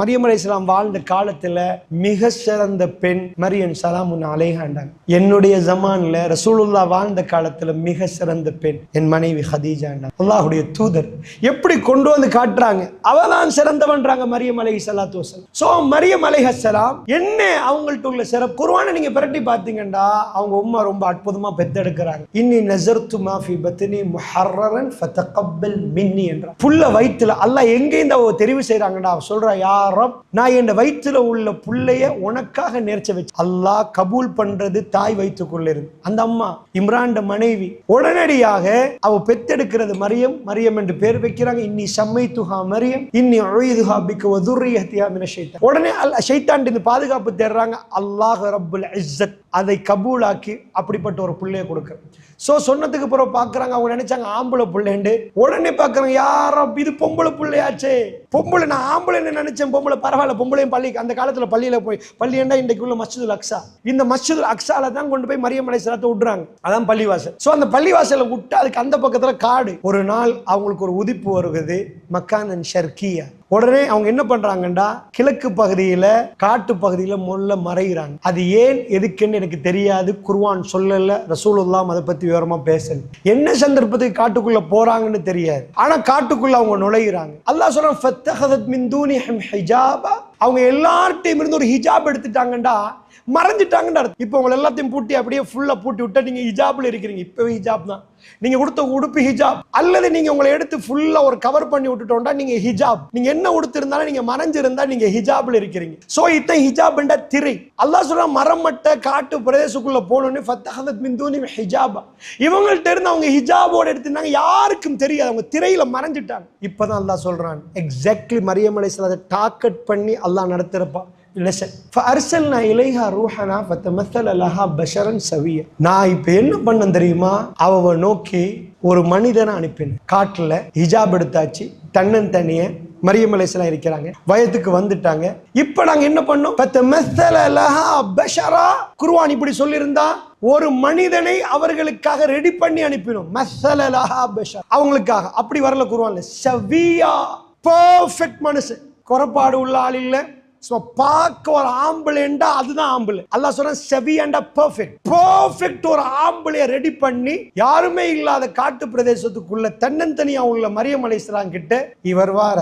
மரியம் அலை இஸ்லாம் வாழ்ந்த காலத்துல மிக சிறந்த பெண் மரியன் சலாம் அலைகாண்டாங்க என்னுடைய ஜமான்ல ரசூலுல்லா வாழ்ந்த காலத்துல மிக சிறந்த பெண் என் மனைவி ஹதீஜாண்டா அல்லாஹுடைய தூதர். எப்படி கொண்டு வந்து காட்டுறாங்க? அவதான் சிறந்தவன்றாங்க மரியம் அலை சலாத்து வசலாம் சோ மரியம் அலை ஹசலாம் என்ன அவங்கள்ட்ட உள்ள சிறப்பு? குருவான நீங்க பிரட்டி பார்த்தீங்கன்னா அவங்க உம்மா ரொம்ப அற்புதமா பெத்தெடுக்கிறாங்க. இன்னி நசர்த்து மாஃபி பத்னி முஹர்ரன் ஃபதகப்பல் மின்னி என்றார் புல்ல வயித்துல அல்லாஹ் எங்க இந்த தெரிவு செய்றாங்கடா. அவ சொல்றா யாரப் நான் என் வயிற்றுல உள்ள புள்ளைய உனக்காக நேர்ச்ச வச்சு அல்லாஹ் கபூல் பண்றது தாய் வயிற்றுக்குள்ள இருந்து. அந்த அம்மா இம்ரான் மனைவி உடனடியாக அவ பெத்தெடுக்கிறது மரியம் மரியம் என்று பேர் வைக்கிறாங்க. இன்னி சம்மை துஹா மரியம் இன்னி ஒழிதுஹா பிக்கு வதுர்ரியத்தியா மின ஷைத்தான். உடனே அல் ஷைத்தான் இருந்து பாதுகாப்பு தேடுறாங்க. அல்லாஹ் ரப்புல் இஸ்ஸத் அதை கபூலாக்கி அப்படிப்பட்ட ஒரு பிள்ளைய கொடுக்க சோ சொன்னதுக்கு பிறகு பார்க்கறாங்க அவங்க நினைச்சாங்க ஆம்பளை பிள்ளைண்டு உடனே பார்க்கறாங்க யாரோ இது பொம்பளை பிள்ளையாச்சே. பொம்பளை நான் ஆம்பளை நினைச்ச நினைச்சேன் பொம்பளை பரவாயில்ல பொம்பளையும் பள்ளி அந்த காலத்துல பள்ளியில போய் பள்ளி ஏண்டா இன்றைக்கு உள்ள மஸ்ஜிதுல் அக்ஸா? இந்த மஸ்ஜிதுல் அக்ஸால தான் கொண்டு போய் மரியமலை சிலத்தை சலாத்தை விடுறாங்க அதான் பள்ளிவாசல். சோ அந்த பள்ளிவாசலை விட்டு அதுக்கு அந்த பக்கத்துல காடு. ஒரு நாள் அவங்களுக்கு ஒரு உதிப்பு வருகிறது மக்கானன் ஷர்கியா. உடனே அவங்க என்ன பண்றாங்கண்டா? கிழக்கு பகுதியில காட்டு பகுதியில முள்ள மறைகிறாங்க அது ஏன் எதுக்குன்னு எனக்கு தெரியாது. குர்வான் சொல்லல ரசூலுல்லாம் அதை பத்தி விவரமா பேசல. என்ன சந்தர்ப்பத்துக்கு காட்டுக்குள்ள போறாங்கன்னு தெரியாது. ஆனா காட்டுக்குள்ள அவங்க நுழைகிறாங்க அல்லா சொல்றான் அவங்க எல்லார்ட்டையும் இருந்து ஒரு ஹிஜாப் எடுத்துட்டாங்கண்டா. மறைஞ்சிட்டாங்கன்னு இப்போ உங்களை எல்லாத்தையும் பூட்டி அப்படியே ஃபுல்லாக பூட்டி விட்டா நீங்கள் ஹிஜாப்ல இருக்கிறீங்க. இப்போ ஹிஜாப் தான். நீங்க கொடுத்த உடுப்பு ஹிஜாப். அல்லது நீங்க உங்களை எடுத்து ஃபுல்லா ஒரு கவர் பண்ணி விட்டுட்டோம்டா நீங்க ஹிஜாப். நீங்க என்ன உடுத்திருந்தாலும் நீங்க மறைஞ்சிருந்தா நீங்க ஹிஜாப்ல இருக்கிறீங்க. சோ இத்தனை ஹிஜாப்ன்ற திரை அல்லாஹ் சொல்ற மரமட்ட காட்டு பிரதேசக்குள்ள போனோடனே ஃபத்தஹத் மின் தூனி ஹிஜாபா. இவங்கள்ட்ட இருந்து அவங்க ஹிஜாபோட எடுத்திருந்தாங்க யாருக்கும் தெரியாது. அவங்க திரையில மறைஞ்சிட்டாங்க. இப்பதான் அல்லாஹ் சொல்றான் எக்ஸாக்ட்லி மரியமலை சில அதை டார்கெட் பண்ணி அல்லாஹ் நடத்திருப்பான். லெசன் நான் இலைஹா ரூஹனா ஃபதமத்தல லஹா பஷரன் சவிய நான் இப்போ என்ன பண்ணேன் தெரியுமா? அவ நோக்கி ஒரு மனிதனை அனுப்பினேன். காட்டுல ஹிஜாப் எடுத்தாச்சு. தன்னன் தனிய மரியம் இருக்கிறாங்க. வயதுக்கு வந்துட்டாங்க. இப்போ நாங்க என்ன பண்ணோம்? ஃபதமத்தல அலஹா பஷரா குருவான் இப்படி சொல்லியிருந்தா ஒரு மனிதனை அவர்களுக்காக ரெடி பண்ணி அனுப்பினோம். மஸ்ஸல பஷர் அவங்களுக்காக. அப்படி வரல குருவான்ல சவியா பர்ஃபெக்ட் மனுஷன். குறைபாடு உள்ள ஆள் இல்லை. ஸோ பார்க்க ஒரு ஆம்பளைண்டா அதுதான் ஆம்பளை. அதெல்லாம் சொன்ன செவி அண்டா பர்ஃபெக்ட் பர்ஃபெக்ட் ஒரு ஆம்பளைய ரெடி பண்ணி யாருமே இல்லாத காட்டு பிரதேசத்துக்குள்ள தன்னந்தனியா உள்ள மரியம் அலைஹிஸ்ஸலாம் கிட்ட இவர் வார